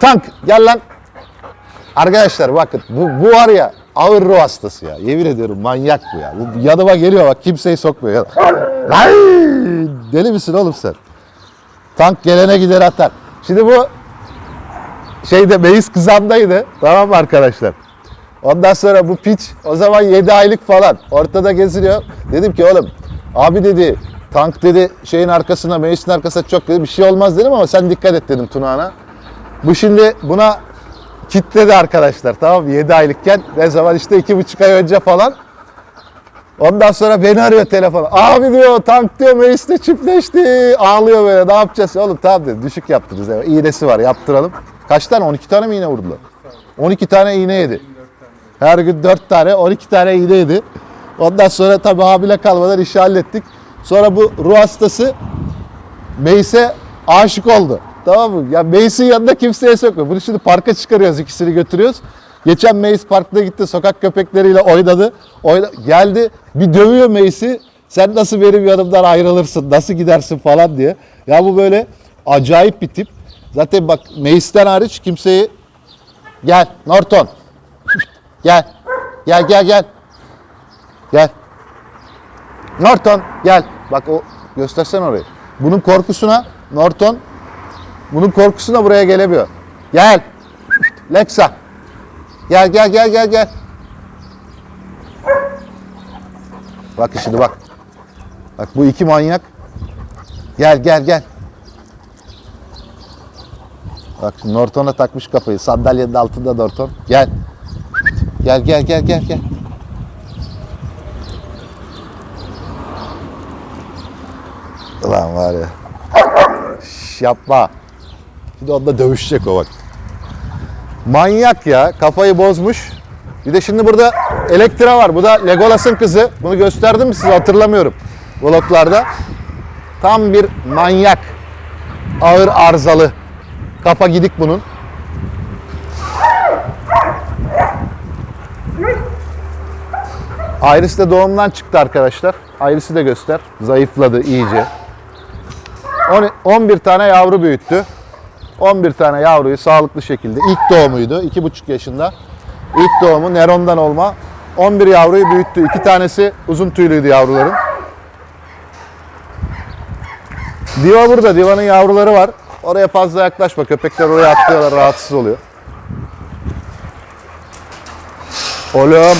Tank gel lan. Arkadaşlar bakın bu, bu var ya ağır ruh hastası ya. Yemin ediyorum manyak bu ya. Bu yanıma geliyor bak kimseyi sokmuyor. Lan! Deli misin oğlum sen? Tank gelene gider atar. Şimdi bu şeyde Meis kızandaydı. Tamam mı arkadaşlar? Ondan sonra bu piç o zaman 7 aylık falan ortada geziniyor. Dedim ki oğlum abi dedi tank dedi şeyin arkasına Meis'in arkasına çok dedi bir şey olmaz dedim ama sen dikkat et dedim Tunağan'a. Bu şimdi buna kitledi arkadaşlar tamam mı? 7 aylıkken ne zaman işte 2,5 ay önce falan. Ondan sonra beni arıyor telefon. Abi diyor tank diyor Meis'le çiftleşti. Ağlıyor böyle ne yapacağız? Oğlum tamam dedi düşük yaptınız. Yani. İğnesi var yaptıralım. Kaç tane? 12 tane mi iğne vurdular? 12 tane iğne yedi. Her gün 4 tane 12 tane iğne yedi. Ondan sonra tabii hamile kalmadan işi hallettik. Sonra bu ruh hastası Meis'e aşık oldu. Tamam mı? Ya Meis'in yanında kimseye sokmuyor. Bunu şimdi parka çıkarıyoruz, ikisini götürüyoruz. Geçen Meis parkta gitti, sokak köpekleriyle oynadı. Oyna geldi, bir dövüyor Meis'i. Sen nasıl benim yanımdan ayrılırsın, nasıl gidersin falan diye. Ya bu böyle acayip bir tip. Zaten bak Meis'ten hariç kimseyi... Gel Norton. Gel. Gel gel gel. Gel. Norton gel. Bak o göstersen orayı. Bunun korkusuna Norton bunun korkusuna buraya gelemiyor. Gel. Lexa. Gel gel gel gel gel. Bak şimdi bak. Bak bu iki manyak. Gel gel gel. Bak Norton'a takmış kafayı. Sandalyenin altında Norton. Gel. Gel gel gel gel gel. Ulan var ya. Şş, yapma. Şimdi onda dövüşecek o bak. Manyak ya. Kafayı bozmuş. Bir de şimdi burada Elektra var. Bu da Legolas'ın kızı. Bunu gösterdim mi size hatırlamıyorum. Vloglarda. Tam bir manyak. Ağır arızalı. Kafa gidik bunun. Iris de doğumdan çıktı arkadaşlar. Iris'i de göster. Zayıfladı iyice. On- 11 tane yavru büyüttü. 11 tane yavruyu sağlıklı şekilde ilk doğumuydu. 2,5 yaşında. İlk doğumu Neron'dan olma. 11 yavruyu büyüttü. İki tanesi uzun tüylüydü yavruların. Diva burada. Diva'nın yavruları var. Oraya fazla yaklaşma. Köpekler oraya atlıyorlar. Rahatsız oluyor. Oğlum.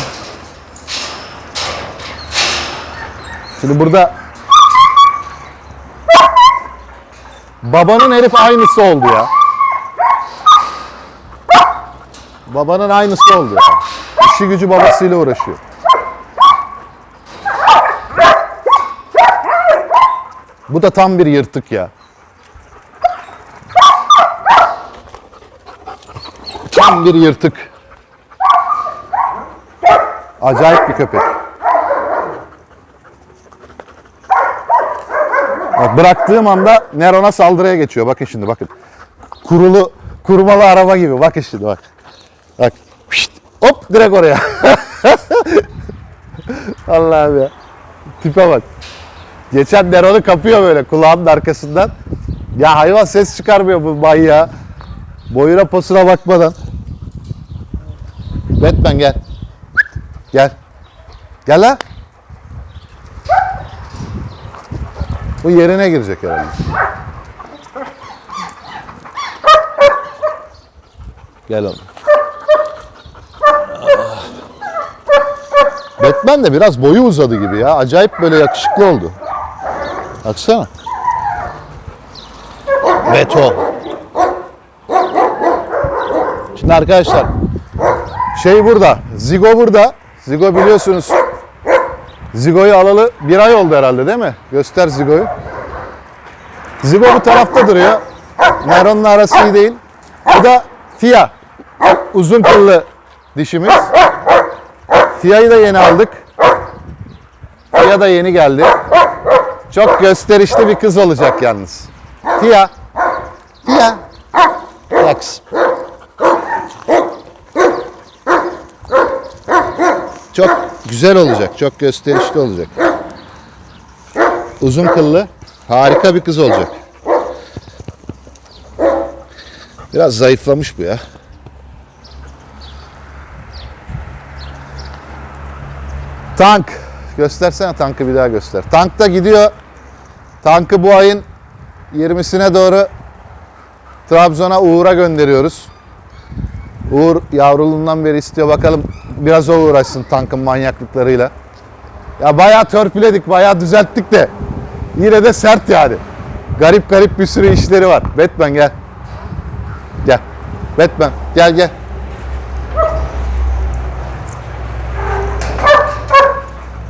Şimdi burada babanın herif aynısı oldu ya. Babanın aynısı oldu ya. İşi gücü babasıyla uğraşıyor. Bu da tam bir yırtık ya. Tam bir yırtık. Acayip bir köpek. Bak bıraktığım anda Neron'a saldırıya geçiyor. Bakın şimdi bakın. Kurulu, kurmalı araba gibi. Bakın şimdi bak. Bak. Pişt, hop direkt oraya. Allah'ım ya. Tipe bak. Geçen Neron'u kapıyor böyle kulağının arkasından. Ya hayvan ses çıkarmıyor bu manyağı. Boyuna posuna bakmadan. Batman gel. Gel. Gel lan. Bu yerine girecek herhalde. Gel oğlum. Ah. Batman de biraz boyu uzadı gibi ya. Acayip böyle yakışıklı oldu. Baksana. Beto. Şimdi arkadaşlar şey burada. Zigo burada. Zigo biliyorsunuz Zigo'yu alalı bir ay oldu herhalde değil mi? Göster Zigo'yu. Zigo bu tarafta duruyor. Neron'la arası iyi değil. Bu da Fia. Uzun kıllı dişimiz. Fia'yı da yeni aldık. Fia da yeni geldi. Çok gösterişli bir kız olacak yalnız. Fia. Fia. Kızım. Çok güzel olacak, çok gösterişli olacak. Uzun kıllı, harika bir kız olacak. Biraz zayıflamış bu ya. Tank. Göstersene tankı bir daha göster. Tank da gidiyor. Tankı bu ayın 20'sine doğru Trabzon'a Uğur'a gönderiyoruz. Uğur yavruluğundan beri istiyor bakalım biraz o uğraşsın tankın manyaklıklarıyla. Ya bayağı törpüledik, bayağı düzelttik de yine de sert yani. Garip garip bir sürü işleri var. Batman gel. Gel. Batman gel gel.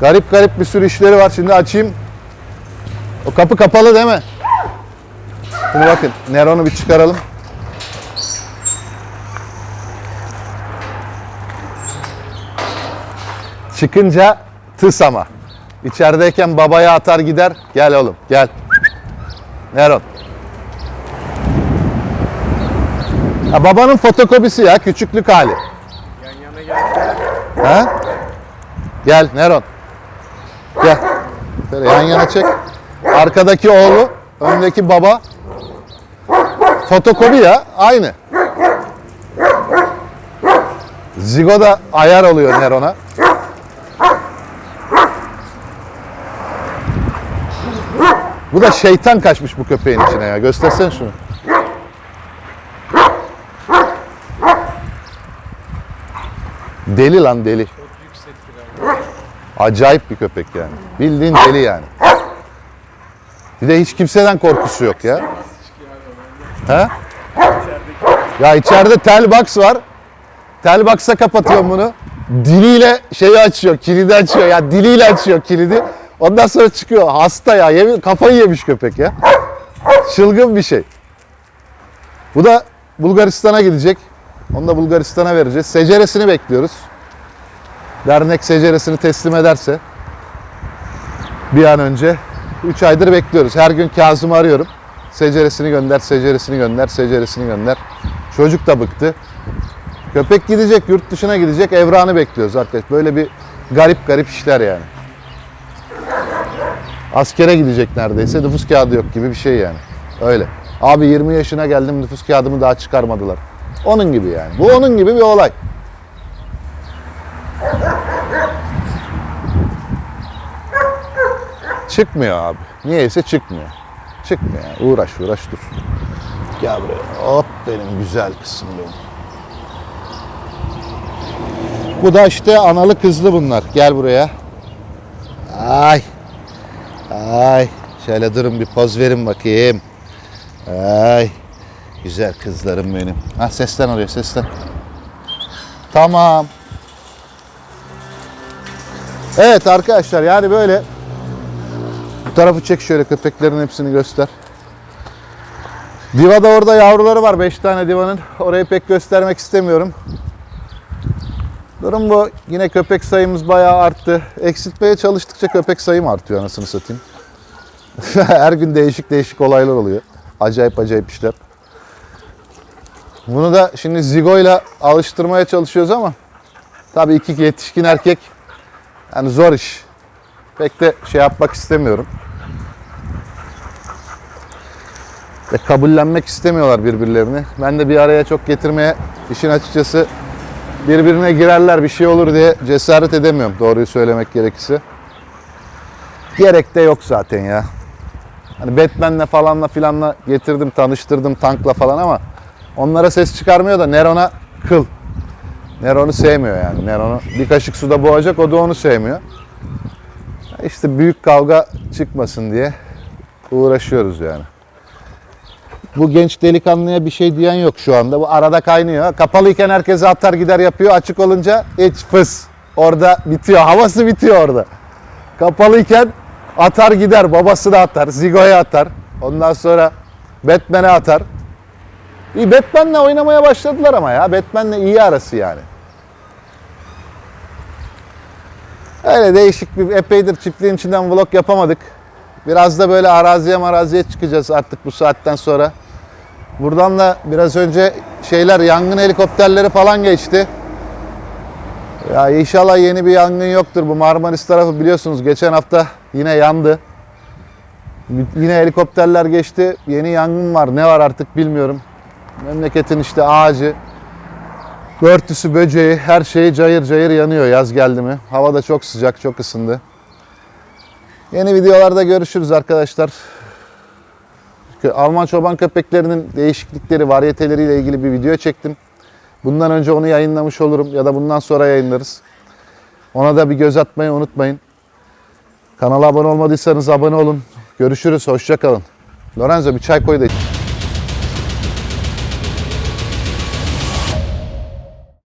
Garip garip bir sürü işleri var. Şimdi açayım. O kapı kapalı değil mi? Şimdi bakın Neron'u bir çıkaralım. Çıkınca tıs ama. İçerideyken babaya atar gider. Gel oğlum gel. Neron. Ya babanın fotokopisi ya küçüklük hali. Yan yana gel. Ha? Gel Neron. Gel. Şöyle yan yana çek. Arkadaki oğlu, öndeki baba. Fotokopi ya, aynı. Zigo'da ayar oluyor Neron'a. Bu da şeytan kaçmış bu köpeğin içine ya. Göstersene şunu. Deli lan deli. Acayip bir köpek yani. Bildiğin deli yani. Bir de hiç kimseden korkusu yok ya. He? Ya içeride tel box var. Tel box'a kapatıyorum bunu. Diliyle şeyi açıyor, kilidi açıyor. Ya diliyle açıyor kilidi. Ondan sonra çıkıyor. Hasta ya. Yemin, kafayı yemiş köpek ya. Çılgın bir şey. Bu da Bulgaristan'a gidecek. Onu da Bulgaristan'a vereceğiz. Seceresini bekliyoruz dernek seceresini teslim ederse bir an önce 3 aydır bekliyoruz. Her gün Kazım'ı arıyorum. Seceresini gönder, seceresini gönder, seceresini gönder. Çocuk da bıktı. Köpek gidecek, yurt dışına gidecek. Evranı bekliyoruz arkadaş. Böyle bir garip garip işler yani. Askere gidecek neredeyse. Nüfus kağıdı yok gibi bir şey yani. Öyle. Abi 20 yaşına geldim nüfus kağıdımı daha çıkarmadılar. Onun gibi yani. Bu onun gibi bir olay. Çıkmıyor abi. Niyeyse çıkmıyor. Çıkmıyor. Uğraş uğraş dur. Gel buraya. Hop benim güzel kızım benim. Bu da işte analı kızlı bunlar. Gel buraya. Ay. Ay. Şöyle durun bir poz verin bakayım. Ay. Güzel kızlarım benim. Ha sesten oraya sesten. Tamam. Evet arkadaşlar yani böyle bu tarafı çek şöyle köpeklerin hepsini göster. Diva'da orada yavruları var 5 tane divanın. Orayı pek göstermek istemiyorum. Durum bu. Yine köpek sayımız bayağı arttı. Eksiltmeye çalıştıkça köpek sayım artıyor anasını satayım. Her gün değişik değişik olaylar oluyor. Acayip acayip işler. Bunu da şimdi Zigo'yla alıştırmaya çalışıyoruz ama tabii iki yetişkin erkek yani zor iş. Pek de şey yapmak istemiyorum. Ve kabullenmek istemiyorlar birbirlerini. Ben de bir araya çok getirmeye işin açıkçası birbirine girerler bir şey olur diye cesaret edemiyorum doğruyu söylemek gerekirse. Gerek de yok zaten ya. Hani Batman'le falanla filanla getirdim, tanıştırdım tankla falan ama onlara ses çıkarmıyor da Neron'a kıl. Neron'u sevmiyor yani. Neron'u bir kaşık suda boğacak o da onu sevmiyor. İşte büyük kavga çıkmasın diye uğraşıyoruz yani. Bu genç delikanlıya bir şey diyen yok şu anda. Bu arada kaynıyor. Kapalıyken herkese atar gider yapıyor. Açık olunca hiç fıs. Orada bitiyor. Havası bitiyor orada. Kapalıyken atar gider. Babası da atar. Zigo'ya atar. Ondan sonra Batman'e atar. İyi Batman'le oynamaya başladılar ama ya. Batman'le iyi arası yani. Öyle değişik bir epeydir çiftliğin içinden vlog yapamadık. Biraz da böyle araziye maraziye çıkacağız artık bu saatten sonra. Buradan da biraz önce şeyler yangın helikopterleri falan geçti. Ya inşallah yeni bir yangın yoktur. Bu Marmaris tarafı biliyorsunuz geçen hafta yine yandı. Yine helikopterler geçti. Yeni yangın var. Ne var artık bilmiyorum. Memleketin işte ağacı, örtüsü, böceği, her şeyi cayır cayır yanıyor yaz geldi mi. Hava da çok sıcak, çok ısındı. Yeni videolarda görüşürüz arkadaşlar. Alman çoban köpeklerinin değişiklikleri, varyeteleriyle ilgili bir video çektim. Bundan önce onu yayınlamış olurum ya da bundan sonra yayınlarız. Ona da bir göz atmayı unutmayın. Kanala abone olmadıysanız abone olun. Görüşürüz, hoşça kalın. Lorenzo bir çay koy da iç.